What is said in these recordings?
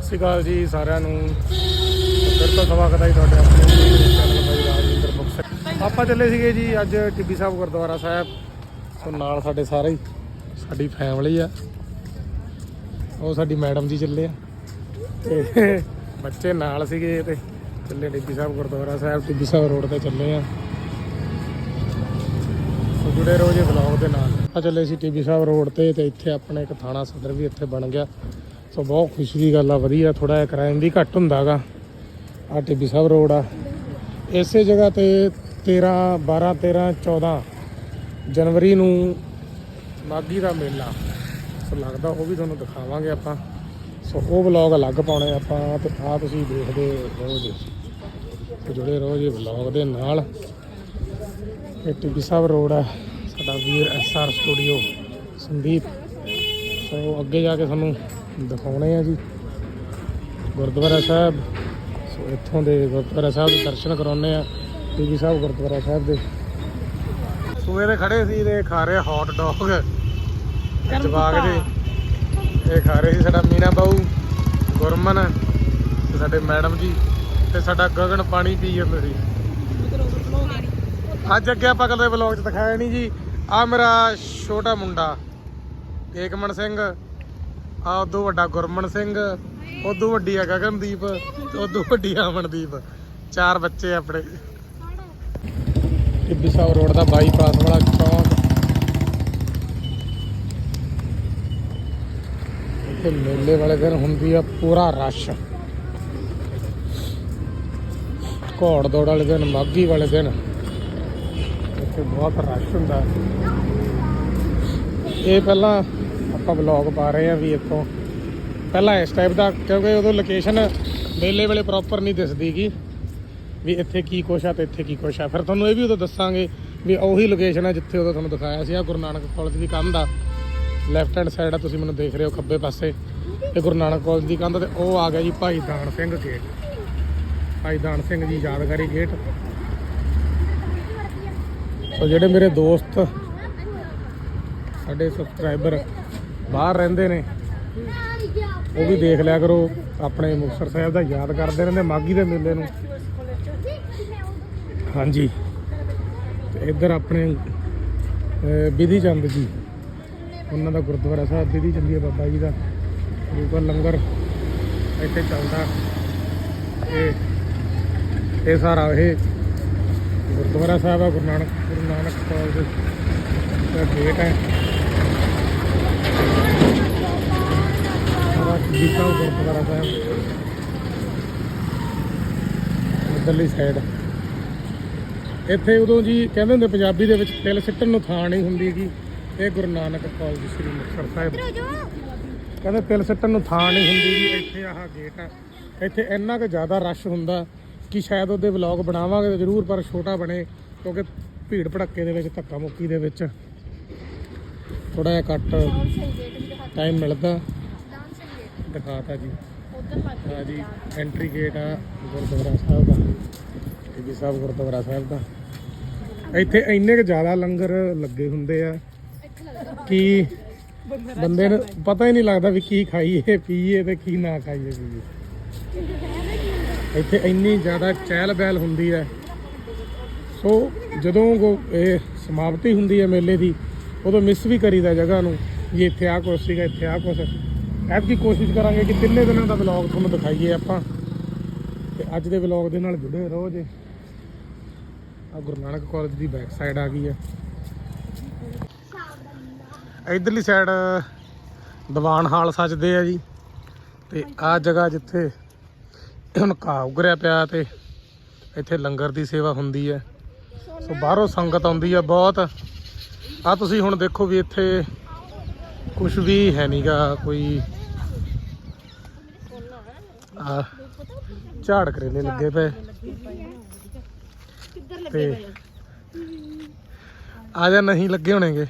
ਸਤਿ ਸ਼੍ਰੀ ਅਕਾਲ ਜੀ ਸਾਰਿਆਂ ਨੂੰ। ਫਿਰ ਤੋਂ ਸਵਾਗਤ ਹੈ ਜੀ ਤੁਹਾਡੇ ਆਪਣੇ ਚੈਨਲ ਬਾਈ ਰਾਜਿੰਦਰ ਬੁੱਕਸ ਆਪਾਂ ਚੱਲੇ ਸੀਗੇ ਜੀ ਅੱਜ ਟਿੱਬੀ ਸਾਹਿਬ ਗੁਰਦੁਆਰਾ ਸਾਹਿਬ। ਸੋ ਨਾਲ ਸਾਡੇ ਸਾਰੇ ਹੀ, ਸਾਡੀ ਫੈਮਿਲੀ ਆ। ਉਹ ਸਾਡੀ ਮੈਡਮ ਜੀ ਚੱਲੇ ਆ। ਤੇ ਬੱਚੇ ਨਾਲ ਸੀਗੇ ਤੇ ਚੱਲੇ ਟਿੱਬੀ ਸਾਹਿਬ ਗੁਰਦੁਆਰਾ ਸਾਹਿਬ, ਟਿੱਬੀ ਸਾਹਿਬ ਰੋਡ ਤੇ ਚੱਲੇ ਆ। ਸੋ ਜੁੜੇ ਰਹੋ ਜੀ ਵਲੌਗ ਦੇ ਨਾਲ। ਆ ਚੱਲੇ ਸੀ ਟੀਬੀ ਸਾਹਿਬ ਰੋਡ ਤੇ ਤੇ ਇੱਥੇ ਆਪਣੇ ਇੱਕ ਥਾਣਾ ਸਦਰ ਵੀ ਇੱਥੇ ਬਣ ਗਿਆ। ਸੋ ਬਹੁਤ ਖੁਸ਼ੀ ਦੀ ਗੱਲ ਆ, ਵਧੀਆ ਥੋੜਾ ਜਿਹਾ ਕ੍ਰਾਈਮ ਵੀ ਘੱਟ ਹੁੰਦਾਗਾ। ਆ ਟੀਬੀ ਸਾਹਿਬ ਰੋਡ ਆ। ਇਸੇ ਜਗ੍ਹਾ ਤੇ 13 12 13 14 ਜਨਵਰੀ ਨੂੰ ਮਾਗੀ ਦਾ ਮੇਲਾ। ਸੋ ਲੱਗਦਾ ਉਹ ਵੀ ਤੁਹਾਨੂੰ ਦਿਖਾਵਾਂਗੇ ਆਪਾਂ। ਸੋ ਉਹ ਵਲੌਗ ਅਲੱਗ ਪਾਉਣੇ ਆਪਾਂ, ਤੇ ਆ ਤੁਸੀਂ ਦੇਖਦੇ ਰਹੋ ਜੀ। ਸੋ ਜੁੜੇ ਰਹੋ ਜੀ ਵਲੌਗ ਦੇ ਨਾਲ। ਇਹ ਟਿੱਬੀ ਸਾਹਿਬ ਰੋਡ ਆ, ਸਾਡਾ ਵੀਰ S R studio Sandeep. So ਅੱਗੇ ਜਾ ਕੇ ਸਾਨੂੰ ਦਿਖਾਉਣੇ ਆ ਜੀ। ਗੁਰਦੁਆਰਾ ਸਾਹਿਬ ਸੋ ਇੱਥੋਂ ਦੇ ਗੁਰਦੁਆਰਾ ਸਾਹਿਬ ਦੇ ਦਰਸ਼ਨ ਕਰਾਉਣੇ ਆ ਟਿੱਬੀ ਸਾਹਿਬ ਗੁਰਦੁਆਰਾ ਸਾਹਿਬ ਦੇ। ਸੂਏ ਦੇ ਖੜੇ ਸੀ ਤੇ ਖਾ ਰਹੇ ਹੌਟ ਡੌਗ ਜਵਾਗ ਦੇ ਇਹ ਖਾ ਰਹੇ ਸੀ ਸਾਡਾ ਮੀਨਾ ਬਾਊ ਗੁਰਮਨ ਤੇ ਸਾਡੇ ਮੈਡਮ ਜੀ ਤੇ ਸਾਡਾ ਗਗਨ ਪਾਣੀ ਪੀ ਜਾਂਦੇ ਸੀ। ਅੱਜ ਅੱਗੇ ਆਪਾਂ ਕਦੇ ਵਲੌਗ 'ਚ ਦਿਖਾਇਆ ਨਹੀਂ ਜੀ। ਆ ਮੇਰਾ ਛੋਟਾ ਮੁੰਡਾ ਏਕਮਨ ਸਿੰਘ। ਆ ਉਦੋਂ ਵੱਡਾ ਗੁਰਮਨ ਸਿੰਘ, ਉਦੋਂ ਵੱਡੀ ਆ ਗਗਨਦੀਪ ਤੇ ਉਦੋਂ ਵੱਡੀ ਆ ਅਮਨਦੀਪ। ਚਾਰ ਬੱਚੇ ਆਪਣੇ। ਟਿੱਬੀ ਸਾਹਿਬ ਰੋਡ ਦਾ ਬਾਈਪਾਸ ਵਾਲਾ ਚੌਂਕ। ਇੱਥੇ ਮੇਲੇ ਵਾਲੇ ਦਿਨ ਹੁੰਦੀ ਆ ਪੂਰਾ ਰਸ਼। ਘੋੜ ਦੌੜ ਵਾਲੇ ਦਿਨ ਮਾਗੀ ਵਾਲੇ ਦਿਨ। ਇੱਥੇ ਬਹੁਤ ਰਸ਼ ਹੁੰਦਾ। ਇਹ ਪਹਿਲਾਂ ਆਪਾਂ ਵਲੌਗ ਪਾ ਰਹੇ ਆ ਵੀ ਇੱਥੋਂ। ਪਹਿਲਾਂ ਇਸ ਟਾਈਪ ਦਾ, ਕਿਉਂਕਿ ਉਦੋਂ ਲੋਕੇਸ਼ਨ ਵੇਲੇ ਵੇਲੇ ਪ੍ਰੋਪਰ ਨਹੀਂ ਦਿਸਦੀਗੀ ਵੀ ਇੱਥੇ ਕੀ ਕੁਛ ਆ ਤੇ ਇੱਥੇ ਕੀ ਕੁਛ ਆ। ਫਿਰ ਤੁਹਾਨੂੰ ਇਹ ਵੀ ਉਦੋਂ ਦੱਸਾਂਗੇ ਵੀ ਉਹੀ ਲੋਕੇਸ਼ਨ ਆ ਜਿੱਥੇ ਉਦੋਂ ਤੁਹਾਨੂੰ ਦਿਖਾਇਆ ਸੀ ਆ ਗੁਰੂ ਨਾਨਕ ਕਾਲਜ ਦੀ ਕੰਧ ਆ। ਲੈਫਟ ਹੈਂਡ ਸਾਈਡ ਆ, ਤੁਸੀਂ ਮੈਨੂੰ ਦੇਖ ਰਹੇ ਹੋ ਖੱਬੇ ਪਾਸੇ। ਇਹ ਗੁਰੂ ਨਾਨਕ ਕਾਲਜ ਦੀ ਕੰਧ ਤੇ ਉਹ ਆ ਗਿਆ ਜੀ ਭਾਈ ਦਾਨ ਸਿੰਘ ਗੇਟ ਭਾਈ ਦਾਨ ਸਿੰਘ ਜੀ ਯਾਦਗਾਰੀ ਗੇਟ ਸੋ ਜਿਹੜੇ ਮੇਰੇ ਦੋਸਤ, ਸਾਡੇ ਸਬਸਕ੍ਰਾਈਬਰ ਬਾਹਰ ਰਹਿੰਦੇ ਨੇ। ਉਹ ਵੀ ਦੇਖ ਲਿਆ ਕਰੋ, ਆਪਣੇ ਮੁਕਤਸਰ ਸਾਹਿਬ ਦਾ ਯਾਦ ਕਰਦੇ ਰਹਿੰਦੇ ਮਾਗੀ ਦੇ ਮੇਲੇ ਨੂੰ। ਹਾਂਜੀ। ਇੱਧਰ ਆਪਣੇ ਵਿਧੀ ਚੰਦ ਜੀ। ਉਹਨਾਂ ਦਾ ਗੁਰਦੁਆਰਾ ਸਾਹਿਬ, ਬਿਧੀ ਚੰਦੀ ਬਾਬਾ ਜੀ ਦਾ। ਗੁਰੂਗਲ ਲੰਗਰ ਇੱਥੇ ਚੱਲਦਾ। ਇਹ ਇਹ ਸਾਰਾ ਇਹ ਗੁਰਦੁਆਰਾ ਸਾਹਿਬ ਆ, ਗੁਰੂ ਨਾਨਕ ਗੁਰੂ ਨਾਨਕ ਕਾਲਜ ਦਾ ਗੇਟ ਹੈ। ਸਾਰਾ ਜੀਤਾ ਗੁਰਦੁਆਰਾ ਸਾਹਿਬ। ਇੱਧਰਲੀ ਸਾਈਡ ਇੱਥੇ ਉਦੋਂ ਜੀ ਕਹਿੰਦੇ ਹੁੰਦੇ ਪੰਜਾਬੀ ਦੇ ਵਿੱਚ ਤਿਲ ਸਿੱਟਣ ਨੂੰ ਥਾਂ ਨਹੀਂ ਹੁੰਦੀ ਜੀ ਇਹ ਗੁਰੂ ਨਾਨਕ ਕਾਲਜ ਸ੍ਰੀ ਮੁਕਤਸਰ ਸਾਹਿਬ। ਕਹਿੰਦੇ ਤਿਲ ਸਿੱਟਣ ਨੂੰ ਥਾਂ ਨਹੀਂ ਹੁੰਦੀ ਜੀ ਇੱਥੇ ਆਹ ਗੇਟ ਆ। ਇੱਥੇ ਇੰਨਾ ਕੁ ਜ਼ਿਆਦਾ ਰਸ਼ ਹੁੰਦਾ ਕਿ ਸ਼ਾਇਦ ਉਹਦੇ ਵਲੌਗ ਬਣਾਵਾਂਗੇ ਤਾਂ ਜ਼ਰੂਰ ਪਰ ਛੋਟਾ ਬਣੇ ਕਿਉਂਕਿ ਭੀੜ ਭੜੱਕੇ ਦੇ ਵਿੱਚ ਧੱਕਾ ਮੁੱਕੀ ਦੇ ਵਿੱਚ। ਥੋੜਾ ਜਿਹਾ ਘੱਟ ਟਾਈਮ ਮਿਲਦਾ। ਦਿਖਾਤਾ ਜੀ। ਆ ਜੀ ਐਂਟਰੀ ਗੇਟ ਆ ਗੁਰਦੁਆਰਾ ਸਾਹਿਬ ਦਾ। ਟਿੱਬੀ ਸਾਹਿਬ ਗੁਰਦੁਆਰਾ ਸਾਹਿਬ ਦਾ। ਇੱਥੇ ਇੰਨੇ ਕੁ ਜ਼ਿਆਦਾ ਲੰਗਰ ਲੱਗੇ ਹੁੰਦੇ ਆ। ਕਿ ਬੰਦੇ ਨੂੰ ਪਤਾ ਹੀ ਨਹੀਂ ਲੱਗਦਾ ਵੀ ਕੀ ਖਾਈਏ ਪੀਏ ਤੇ ਕੀ ਨਾ ਖਾਈਏ ਪੀਏ ਇੱਥੇ ਇੰਨੀ ਜ਼ਿਆਦਾ ਚਹਿਲ ਪਹਿਲ ਹੁੰਦੀ ਹੈ। ਸੋ ਜਦੋਂ ਇਹ ਸਮਾਪਤੀ ਹੁੰਦੀ ਹੈ ਮੇਲੇ ਦੀ ਉਦੋਂ ਮਿਸ ਵੀ ਕਰੀਦਾ ਜਗ੍ਹਾ ਨੂੰ ਵੀ ਇੱਥੇ ਆ ਕੁਛ ਸੀਗਾ ਇੱਥੇ ਆ ਕੁਛ। ਐਤਕੀ ਕੋਸ਼ਿਸ਼ ਕਰਾਂਗੇ ਕਿ ਤਿੰਨੇ ਦਿਨਾਂ ਦਾ ਵਲੌਗ ਤੁਹਾਨੂੰ ਦਿਖਾਈਏ ਆਪਾਂ। ਤੇ ਅੱਜ ਦੇ ਵਲੌਗ ਦੇ ਨਾਲ ਜੁੜੇ ਰਹੋ ਜੇ। ਆ ਗੁਰੂ ਨਾਨਕ ਕਾਲਜ ਦੀ ਬੈਕ ਸਾਈਡ ਆ ਗਈ ਹੈ ਇਧਰਲੀ ਸਾਈਡ ਦੀਵਾਨ ਹਾਲ ਸਜਦੇ ਆ ਜੀ। ਤੇ ਆ ਜਗ੍ਹਾ ਜਿੱਥੇ ਹੁਣ ਘਾਹ ਉਗਰਿਆ ਪਿਆ ਤੇ ਇੱਥੇ ਲੰਗਰ ਦੀ ਸੇਵਾ ਹੁੰਦੀ ਹੈ ਸੋ ਬਾਹਰੋਂ ਸੰਗਤ ਆਉਂਦੀ ਆ ਬਹੁਤ। ਆ ਤੁਸੀਂ ਹੁਣ ਦੇਖੋ ਵੀ ਇੱਥੇ ਕੁਝ ਵੀ ਹੈ ਨਹੀਂਗਾ ਕੋਈ ਆ। ਝਾੜ ਕਰੇਲੇ ਲੱਗੇ ਪਏ। ਤੇ ਆ? ਜਾ ਨਹੀਂ ਲੱਗੇ ਹੋਣੇਗੇ।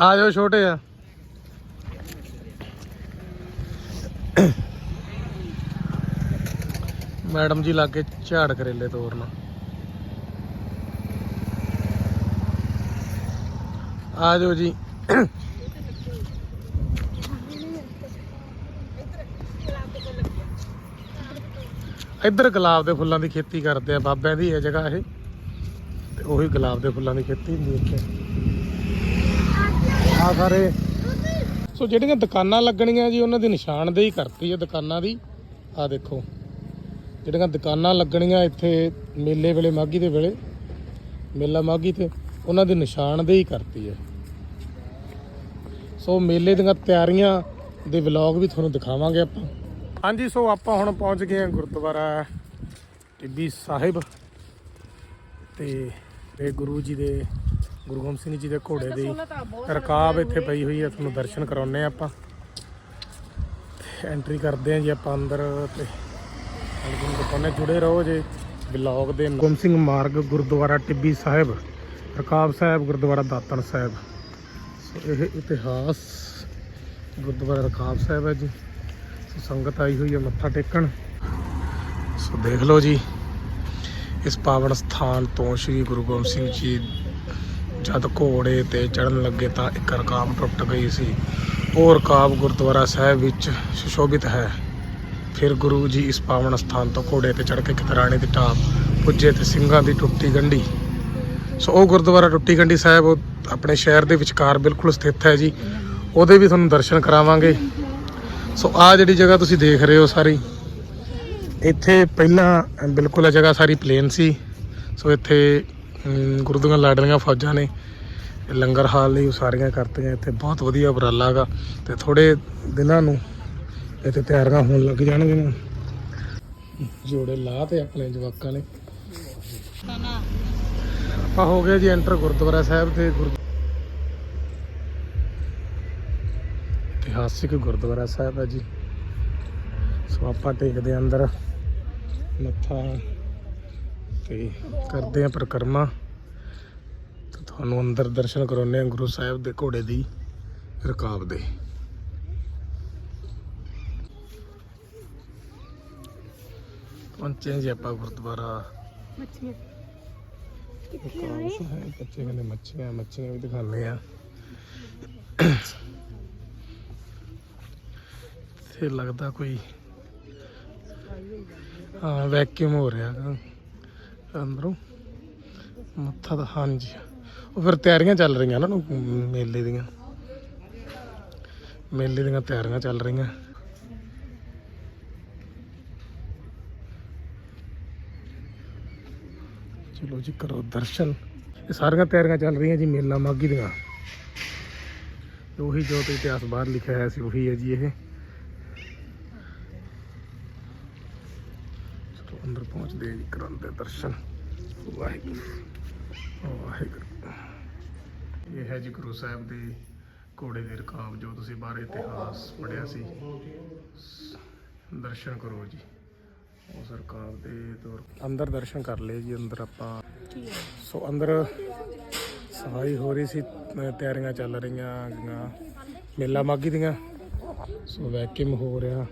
ਆ ਜਾਓ ਛੋਟੇ ਆ। ਮੈਡਮ ਜੀ ਲਾਗੇ ਝਾੜ ਕਰੇਲੇ ਤੋੜਨ ਆ ਜਾਓ ਜੀ। ਇੱਧਰ ਗੁਲਾਬ ਦੇ ਫੁੱਲਾਂ ਦੀ ਖੇਤੀ ਕਰਦੇ ਆ, ਬਾਬਿਆਂ ਦੀ ਹੈ ਜਗ੍ਹਾ ਇਹ। ਤੇ ਉਹੀ ਗੁਲਾਬ ਦੇ ਫੁੱਲਾਂ ਦੀ ਖੇਤੀ ਹੁੰਦੀ ਇੱਥੇ। ਆ ਸਾਰੇ। ਸੋ ਜਿਹੜੀਆਂ ਦੁਕਾਨਾਂ ਲੱਗਣੀਆਂ ਜੀ, ਉਹਨਾਂ ਦੀ ਨਿਸ਼ਾਨਦੇਹੀ ਕਰਤੀ ਹੈ ਦੁਕਾਨਾਂ ਦੀ। ਆ ਦੇਖੋ। ਜਿਹੜੀਆਂ ਦੁਕਾਨਾਂ ਲੱਗਣੀਆਂ ਇੱਥੇ ਮੇਲੇ ਵੇਲੇ ਮਾਗੀ ਦੇ ਵੇਲੇ, ਮੇਲਾ ਮਾਗੀ ਤੇ, ਉਹਨਾਂ ਦੀ ਨਿਸ਼ਾਨਦੇਹੀ ਕਰਤੀ ਹੈ ਸੋ ਮੇਲੇ ਦੀਆਂ ਤਿਆਰੀਆਂ ਦੇ ਵਲੌਗ ਵੀ ਤੁਹਾਨੂੰ ਦਿਖਾਵਾਂਗੇ ਆਪਾਂ। ਹਾਂਜੀ, ਸੋ ਆਪਾਂ ਹੁਣ ਪਹੁੰਚ ਗਏ ਹਾਂ ਗੁਰਦੁਆਰਾ ਟਿੱਬੀ ਸਾਹਿਬ ਤੇ ਇਹ ਗੁਰੂ ਜੀ ਦੇ, ਗੁਰੂ ਗੋਬਿੰਦ ਸਿੰਘ ਜੀ ਦੇ ਘੋੜੇ ਦੀ ਰਕਾਬ ਇੱਥੇ ਪਈ ਹੋਈ ਹੈ ਤੁਹਾਨੂੰ ਦਰਸ਼ਨ ਕਰਾਉਨੇ ਆ ਆਪਾਂ। ਐਂਟਰੀ ਕਰਦੇ ਆ ਜੀ ਆਪਾਂ ਅੰਦਰ ਤੇ ਤੁਹਾਨੂੰ ਦਿਖਾਉਨੇ ਜੁੜੇ ਰਹੋ ਜੇ ਵਲੌਗ ਦੇ ਨਾਲ। ਗੋਬਿੰਦ ਸਿੰਘ ਮਾਰਗ, ਗੁਰਦੁਆਰਾ ਟਿੱਬੀ ਸਾਹਿਬ, ਰਕਾਬ ਸਾਹਿਬ, ਗੁਰਦੁਆਰਾ ਦਾਤਨ ਸਾਹਿਬ। ਸੋ ਇਹ ਇਤਿਹਾਸ ਗੁਰਦੁਆਰਾ ਰਕਾਬ ਸਾਹਿਬ ਹੈ ਜੀ। ਸੰਗਤ ਆਈ ਹੋਈ ਹੈ ਮੱਥਾ ਟੇਕਣ। ਸੋ ਦੇਖ ਲਓ ਜੀ, ਇਸ ਪਾਵਨ ਸਥਾਨ ਤੋਂ ਸ੍ਰੀ ਗੁਰੂ ਗੋਬਿੰਦ ਸਿੰਘ ਜੀ ਜਦ ਘੋੜੇ ਤੇ ਚੜਨ ਲੱਗੇ ਤਾਂ ਇੱਕ ਰਕਾਬ ਟੁੱਟ ਗਈ ਸੀ। ਉਹ ਰਕਾਬ ਗੁਰਦੁਆਰਾ ਸਾਹਿਬ ਵਿੱਚ ਸੁਸ਼ੋਭਿਤ ਹੈ। ਫਿਰ ਗੁਰੂ ਜੀ ਇਸ ਪਾਵਨ ਸਥਾਨ ਤੋਂ ਘੋੜੇ ਤੇ ਚੜ ਕੇ ਖਿਦਰਾਣੇ ਦੀ ਢਾਬ ਪੁੱਜੇ ਤੇ ਸਿੰਘਾਂ ਦੀ ਟੁੱਟੀ ਗੰਢੀ। ਸੋ ਉਹ ਗੁਰਦੁਆਰਾ ਟੁੱਟੀ ਗੰਢੀ ਸਾਹਿਬ, ਉਹ ਆਪਣੇ ਸ਼ਹਿਰ ਦੇ ਵਿਚਕਾਰ ਬਿਲਕੁਲ ਸਥਿਤ ਹੈ ਜੀ। ਉਹਦੇ ਵੀ ਤੁਹਾਨੂੰ ਦਰਸ਼ਨ ਕਰਾਵਾਂਗੇ। ਸੋ ਆ ਜਿਹੜੀ ਜਗ੍ਹਾ ਤੁਸੀਂ ਦੇਖ ਰਹੇ ਹੋ ਸਾਰੀ, ਇੱਥੇ ਪਹਿਲਾਂ ਬਿਲਕੁਲ ਆ ਜਗ੍ਹਾ ਸਾਰੀ ਪਲੇਨ ਸੀ। ਸੋ ਇੱਥੇ ਗੁਰਦੁਆਰਾ ਗੁਰੂ ਦੀਆਂ ਲਾਡਲੀਆਂ ਫੌਜਾਂ ਨੇ ਲੰਗਰ ਹਾਲ ਲਈ ਉਸਾਰੀਆਂ ਕਰਤੀਆਂ। ਇੱਥੇ ਬਹੁਤ ਵਧੀਆ ਉਪਰਾਲਾ ਹੈਗਾ ਤੇ ਥੋੜੇ ਦਿਨਾਂ ਨੂੰ ਇੱਥੇ ਤਿਆਰੀਆਂ ਹੋਣ ਲੱਗ ਜਾਣਗੀਆਂ। ਜੋੜੇ ਲਾ ਤੇ ਆਪਣੇ ਜਵਾਕਾਂ ਨੇ। ਆਪਾਂ ਹੋ ਗਏ ਜੀ ਐਂਟਰ ਗੁਰਦੁਆਰਾ ਸਾਹਿਬ ਦੇ ਇਤਿਹਾਸਿਕ ਗੁਰਦੁਆਰਾ ਸਾਹਿਬ ਹੈ ਜੀ। ਸੋ ਆਪਾਂ ਟੇਕਦੇ ਅੰਦਰ ਮੱਥਾ ਤੇ ਕਰਦੇ ਆ ਪ੍ਰਕਰਮਾ। ਤੇ ਤੁਹਾਨੂੰ ਅੰਦਰ ਦਰਸ਼ਨ ਕਰਾਉਂਦੇ ਆ ਗੁਰੂ ਸਾਹਿਬ ਦੇ ਘੋੜੇ ਦੀ ਰਕਾਬ ਦੇ। ਪਹੁੰਚੇ ਜੀ ਆਪਾਂ ਗੁਰਦੁਆਰਾ। ਮੱਛੀਆਂ। ਰਕਾਬ ਸਾਹਿਬ ਬੱਚੇ ਕਹਿੰਦੇ ਮੱਛੀਆਂ ਮੱਛੀਆਂ ਵੀ ਦਿਖਾਉਂਦੇ ਆ ਤੇ ਲੱਗਦਾ ਕੋਈ, ਹਾਂ ਵੈਕਿਊਮ ਹੋ ਰਿਹਾ ਅੰਦਰੋਂ। ਮੱਥਾ ਤਾਂ, ਹਾਂਜੀ। ਉਹ ਫਿਰ ਤਿਆਰੀਆਂ ਚੱਲ ਰਹੀਆਂ ਨਾ ਮੇਲੇ ਦੀਆਂ। ਮੇਲੇ ਦੀਆਂ ਤਿਆਰੀਆਂ ਚੱਲ ਰਹੀਆਂ। ਚਲੋ ਜੀ, ਕਰੋ ਦਰਸ਼ਨ। ਇਹ ਸਾਰੀਆਂ ਤਿਆਰੀਆਂ ਚੱਲ ਰਹੀਆਂ ਜੀ ਮੇਲਾ ਮਾਗੀ ਦੀਆਂ। ਉਹੀ ਜੋ ਤੇ ਇਤਿਹਾਸ ਬਾਹਰ ਲਿਖਿਆ ਹੋਇਆ ਸੀ, ਉਹੀ ਹੈ ਜੀ ਇਹ ਚਲੋ ਅੰਦਰ ਪਹੁੰਚਦੇ ਹਾਂ ਦਰਸ਼ਨ। ਵਾਹਿਗੁਰੂ ਵਾਹਿਗੁਰੂ। ਇਹ ਹੈ ਜੀ ਗੁਰੂ ਸਾਹਿਬ ਦੇ ਘੋੜੇ ਦੇ ਰਕਾਬ ਜੋ ਤੁਸੀਂ ਬਾਹਰ ਇਤਿਹਾਸ ਪੜਿਆ ਸੀ। ਦਰਸ਼ਨ ਕਰੋ ਜੀ। ਉਸ ਰਕਾਬ ਦੇ ਦੌਰ ਅੰਦਰ ਦਰਸ਼ਨ ਕਰ ਲਏ ਜੀ, ਅੰਦਰ ਆਪਾਂ। ਸੋ ਅੰਦਰ ਸਫ਼ਾਈ ਹੋ ਰਹੀ ਸੀ, ਤਿਆਰੀਆਂ ਚੱਲ ਰਹੀਆਂ ਹੈਗੀਆਂ ਮੇਲਾ ਮਾਗੀ ਦੀਆਂ। ਸੋ ਵੈਕਿਊਮ ਹੋ ਰਿਹਾ।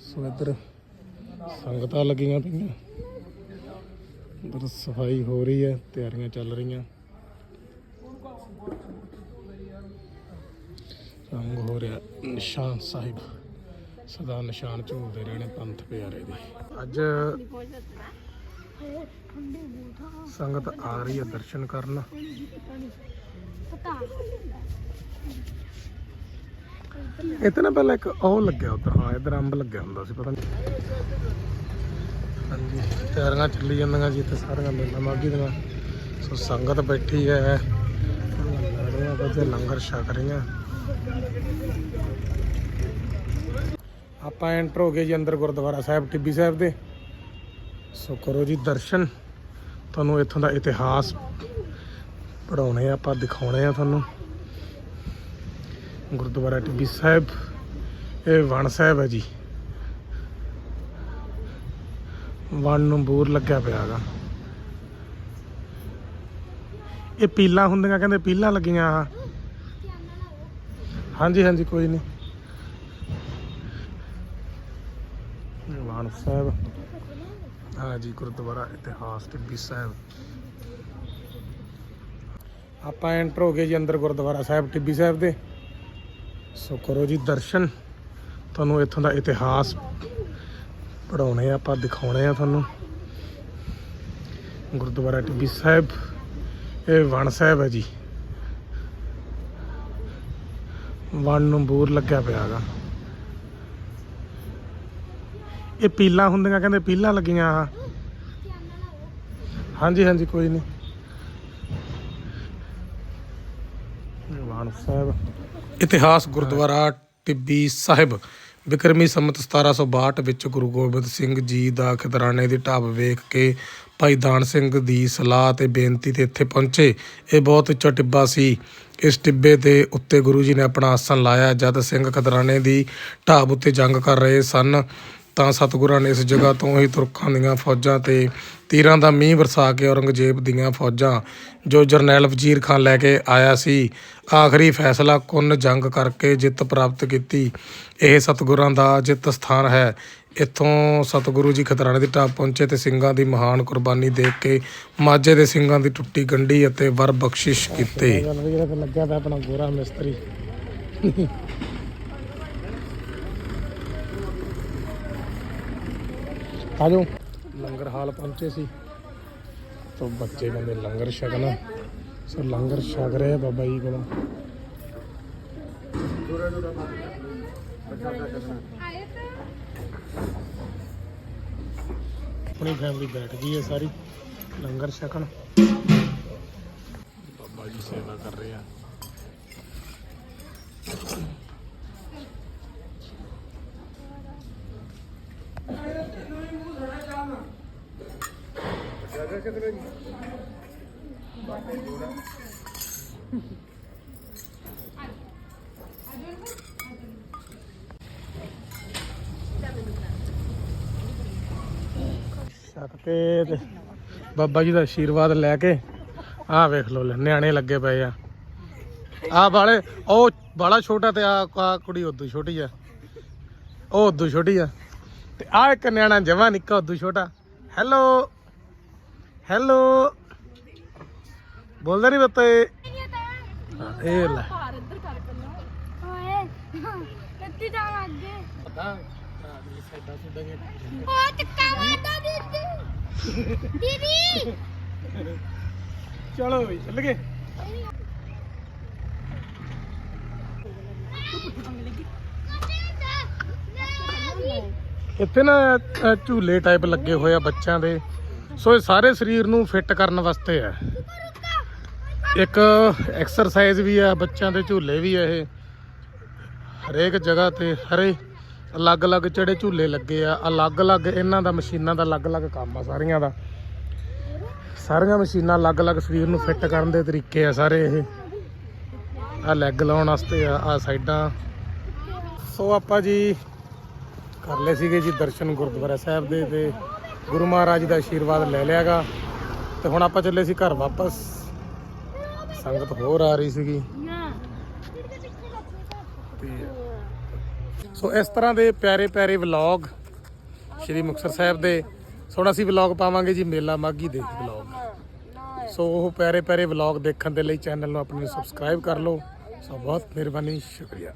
ਸੋ ਇੱਧਰ ਸੰਗਤਾਂ ਲੱਗੀਆਂ ਪਈਆਂ। ਅੰਦਰ ਸਫ਼ਾਈ ਹੋ ਰਹੀ ਹੈ, ਤਿਆਰੀਆਂ ਚੱਲ ਰਹੀਆਂ। ਰੰਗ ਹੋ ਰਿਹਾ ਨਿਸ਼ਾਨ ਸਾਹਿਬ। ਸਦਾ ਨਿਸ਼ਾਨ ਝੂਲਦੇ ਰਹਿਣੇ ਪੰਥ ਪਿਆਰੇ ਦੇ। ਅੱਜ ਸੰਗਤ ਆ ਰਹੀ ਹੈ ਦਰਸ਼ਨ ਕਰਨ। ਪਤਾ ਨਾ ਪਹਿਲਾਂ ਇੱਕ ਉਹ ਲੱਗਿਆ ਉੱਧਰ, ਹਾਂ, ਇੱਧਰ ਅੰਬ ਲੱਗਿਆ ਹੁੰਦਾ ਸੀ, ਪਤਾ ਨਹੀਂ ਹਾਂਜੀ। ਤਿਆਰੀਆਂ ਚੱਲੀ ਜਾਂਦੀਆਂ ਜੀ ਇੱਥੇ ਸਾਰੀਆਂ ਮੇਲਾ ਮਾਗੀ ਦੀਆਂ। ਸੋ ਸੰਗਤ ਬੈਠੀ ਹੈ। ਲੜੀਆਂ ਬੱਚੇ ਲੰਗਰ ਛਕ ਰਹੀਆਂ। ਆਪਾਂ ਐਂਟਰ ਹੋ ਗਏ ਜੀ ਅੰਦਰ ਗੁਰਦੁਆਰਾ ਸਾਹਿਬ, ਟਿੱਬੀ ਸਾਹਿਬ ਦੇ। ਸੋ ਕਰੋ ਜੀ ਦਰਸ਼ਨ। ਤੁਹਾਨੂੰ ਇੱਥੋਂ ਦਾ ਇਤਿਹਾਸ ਪੜਾਉਣੇ ਆ, ਆਪਾਂ ਦਿਖਾਉਣੇ ਆ ਤੁਹਾਨੂੰ। ਗੁਰਦੁਆਰਾ ਟਿੱਬੀ ਸਾਹਿਬ, ਇਹ ਵਣ ਸਾਹਿਬ ਹੈ ਜੀ। ਵਣ ਨੂੰ ਬੂਰ ਲੱਗਿਆ ਪਿਆ ਹੈਗਾ। ਇਹ ਪੀਲਾਂ ਹੁੰਦੀਆਂ, ਕਹਿੰਦੇ ਪੀਲਾਂ ਲੱਗੀਆਂ ਆ। ਹਾਂਜੀ ਹਾਂਜੀ, ਕੋਈ ਨਹੀਂ। ਇਹ ਸਾਹਿਬ। ਹਾਂ ਗੁਰਦੁਆਰਾ ਇਤਿਹਾਸ ਟਿੱਬੀ ਸਾਹਿਬ। ਆਪਾਂ ਐਂਟਰ ਹੋ ਗਏ ਜੀ ਅੰਦਰ ਗੁਰਦੁਆਰਾ ਸਾਹਿਬ ਟਿੱਬੀ ਸਾਹਿਬ ਦੇ। ਸੋ ਕਰੋ ਜੀ ਦਰਸ਼ਨ। ਤੁਹਾਨੂੰ ਇੱਥੋਂ ਦਾ ਇਤਿਹਾਸ ਪੜਾਉਣੇ ਆ, ਆਪਾਂ ਦਿਖਾਉਣੇ ਆ ਤੁਹਾਨੂੰ। ਗੁਰਦੁਆਰਾ ਟਿੱਬੀ ਸਾਹਿਬ, ਇਹ ਵਣ ਸਾਹਿਬ ਹੈ ਜੀ। ਵਣ ਨੂੰ ਬੂਰ ਲੱਗਿਆ ਪਿਆਗਾ ਇਹ ਪੀਲਾਂ ਹੁੰਦੀਆਂ, ਕਹਿੰਦੇ ਪੀਲਾ ਲੱਗੀਆਂ ਆ। ਹਾਂਜੀ ਹਾਂਜੀ, ਕੋਈ ਨਹੀਂ। ਵਾਣ ਸਾਹਿਬ। ਇਤਿਹਾਸ ਗੁਰਦੁਆਰਾ ਟਿੱਬੀ ਸਾਹਿਬ। ਵਿਕਰਮੀ ਸੰਮਤ 1762 ਵਿੱਚ ਗੁਰੂ ਗੋਬਿੰਦ ਸਿੰਘ ਜੀ ਦਾ ਖਿਦਰਾਣੇ ਦੀ ਢਾਬ ਵੇਖ ਕੇ ਭਾਈ ਦਾਨ ਸਿੰਘ ਦੀ ਸਲਾਹ ਤੇ ਬੇਨਤੀ ਤੇ ਇੱਥੇ ਪਹੁੰਚੇ। ਇਹ ਬਹੁਤ ਉੱਚਾ ਟਿੱਬਾ ਸੀ। ਇਸ ਟਿੱਬੇ ਦੇ ਉੱਤੇ ਗੁਰੂ ਜੀ ਨੇ ਆਪਣਾ ਆਸਣ ਲਾਇਆ। ਜਦ ਸਿੰਘ ਖਿਦਰਾਣੇ ਦੀ ਢਾਬ ਉੱਤੇ ਜੰਗ ਕਰ ਰਹੇ ਸਨ ਤਾਂ ਸਤਿਗੁਰਾਂ ਨੇ ਇਸ ਜਗ੍ਹਾ ਤੋਂ ਹੀ ਤੁਰਕਾਂ ਦੀਆਂ ਫੌਜਾਂ ਤੇ ਤੀਰਾਂ ਦਾ ਮੀਂਹ ਵਰਸਾ ਕੇ ਔਰੰਗਜ਼ੇਬ ਦੀਆਂ ਫੌਜਾਂ, ਜੋ ਜਰਨੈਲ ਵਜ਼ੀਰ ਖਾਨ ਲੈ ਕੇ ਆਇਆ ਸੀ। ਆਖਰੀ ਫੈਸਲਾ ਕੁੰਨ ਜੰਗ ਕਰਕੇ ਜਿੱਤ ਪ੍ਰਾਪਤ ਕੀਤੀ। ਇਹ ਸਤਿਗੁਰਾਂ ਦਾ ਜਿੱਤ ਸਥਾਨ ਹੈ। ਇੱਥੋਂ ਸਤਿਗੁਰੂ ਜੀ ਖਤਰਾਣੇ ਦੀ ਢਾਬ ਪਹੁੰਚੇ ਤੇ ਸਿੰਘਾਂ ਦੀ ਮਹਾਨ ਕੁਰਬਾਨੀ ਦੇਖ ਕੇ ਮਾਝੇ ਦੇ ਸਿੰਘਾਂ ਦੀ ਟੁੱਟੀ ਗੰਢੀ ਅਤੇ ਵਰ ਬਖਸ਼ਿਸ਼ ਕੀਤੇ। ਲੱਗਿਆ ਪਿਆ ਆਪਣਾ ਗੋਰਾ ਮਿਸਤਰੀ। ਆਜੋ ਲੰਗਰ ਹਾਲ ਪਹੁੰਚੇ ਸੀ। ਤੋਂ ਬੱਚੇ ਕਹਿੰਦੇ ਲੰਗਰ ਛਕਣਾ। ਸੋ ਲੰਗਰ ਛਕ ਰਹੇ ਆ ਬਾਬਾ ਜੀ ਕੋਲੋਂ। ਆਪਣੀ ਫੈਮਿਲੀ ਬੈਠ ਗਈ ਹੈ ਸਾਰੀ। ਲੰਗਰ ਛਕਣ। ਬਾਬਾ ਜੀ ਸੇਵਾ ਕਰ ਰਹੇ ਆ। ਛਕ ਕੇ ਤੇ ਬਾਬਾ ਜੀ ਦਾ ਆਸ਼ੀਰਵਾਦ ਲੈ ਕੇ ਆਹ ਵੇਖ ਲਓ, ਲੈ, ਨਿਆਣੇ ਲੱਗੇ ਪਏ ਆ। ਆਹ ਬਾਲੇ ਉਹ ਬਾਲਾ ਛੋਟਾ ਤੇ ਆ ਆ ਕੁੜੀ ਉਦੋਂ ਛੋਟੀ ਆ। ਉਹ ਉਦੋਂ ਛੋਟੀ ਆ। ਤੇ ਆ ਇੱਕ ਨਿਆਣਾ ਜਮਾ ਨਿੱਕਾ ਉਦੋਂ ਛੋਟਾ। ਹੈਲੋ ਹੈਲੋ ਬੋਲਦਾ ਨਹੀਂ ਬੱਤੇ ਹਾਂ, ਇਹ ਲੈ। ਚਲੋ ਵੀ ਚੱਲ ਗਏ। ਇੱਥੇ ਨਾ ਅ, ਝੂਲੇ ਟਾਈਪ ਲੱਗੇ ਹੋਏ ਆ ਬੱਚਿਆਂ ਦੇ। ਸੋ ਇਹ ਸਾਰੇ ਸਰੀਰ ਨੂੰ ਫਿੱਟ ਕਰਨ ਵਾਸਤੇ ਹੈ। ਇੱਕ ਐਕਸਰਸਾਈਜ਼ ਵੀ ਆ ਬੱਚਿਆਂ ਦੇ ਝੂਲੇ ਵੀ ਆ ਇਹ। ਹਰੇਕ ਜਗ੍ਹਾ ਤੇ ਹਰੇ ਅਲੱਗ-ਅਲੱਗ ਜਿਹੜੇ ਝੂਲੇ ਲੱਗੇ ਆ, ਅਲੱਗ-ਅਲੱਗ ਇਹਨਾਂ ਦਾ ਮਸ਼ੀਨਾਂ ਦਾ ਅਲੱਗ-ਅਲੱਗ ਕੰਮ ਆ ਸਾਰੀਆਂ ਦਾ। ਸਾਰੀਆਂ ਮਸ਼ੀਨਾਂ ਅਲੱਗ-ਅਲੱਗ ਸਰੀਰ ਨੂੰ ਫਿੱਟ ਕਰਨ ਦੇ ਤਰੀਕੇ ਆ ਸਾਰੇ ਇਹ। ਆ ਲੈਗ ਲਾਉਣ ਵਾਸਤੇ ਆ ਆ ਸਾਈਡਾਂ। ਸੋ ਆਪਾਂ ਜੀ ਕਰ ਲਏ ਸੀਗੇ ਜੀ ਦਰਸ਼ਨ ਗੁਰਦੁਆਰਾ ਸਾਹਿਬ ਦੇ ਤੇ ਗੁਰੂ ਮਹਾਰਾਜ ਦਾ ਆਸ਼ੀਰਵਾਦ ਲੈ ਲਿਆਗਾ। ਤੇ ਹੁਣ ਆਪਾਂ ਚੱਲੇ ਸੀ ਘਰ ਵਾਪਸ। ਸੰਗਤ ਹੋਰ ਆ ਰਹੀ ਸੀਗੀ। ਸੋ ਇਸ ਤਰ੍ਹਾਂ ਦੇ ਪਿਆਰੇ ਪਿਆਰੇ ਵਲੌਗ ਸ਼੍ਰੀ ਮੁਕਤਸਰ ਸਾਹਿਬ ਦੇ। ਸੋ ਅਸੀਂ ਵਲੌਗ ਪਾਵਾਂਗੇ ਜੀ ਮੇਲਾ ਮਾਗੀ ਦੇ ਵਲੌਗ। ਸੋ ਉਹ ਪਿਆਰੇ ਪਿਆਰੇ ਵਲੌਗ ਦੇਖਣ ਦੇ ਲਈ ਚੈਨਲ ਨੂੰ ਆਪਣੇ ਸਬਸਕ੍ਰਾਈਬ ਕਰ ਲਓ। ਸੋ ਬਹੁਤ ਮਿਹਰਬਾਨੀ, ਸ਼ੁਕਰੀਆ।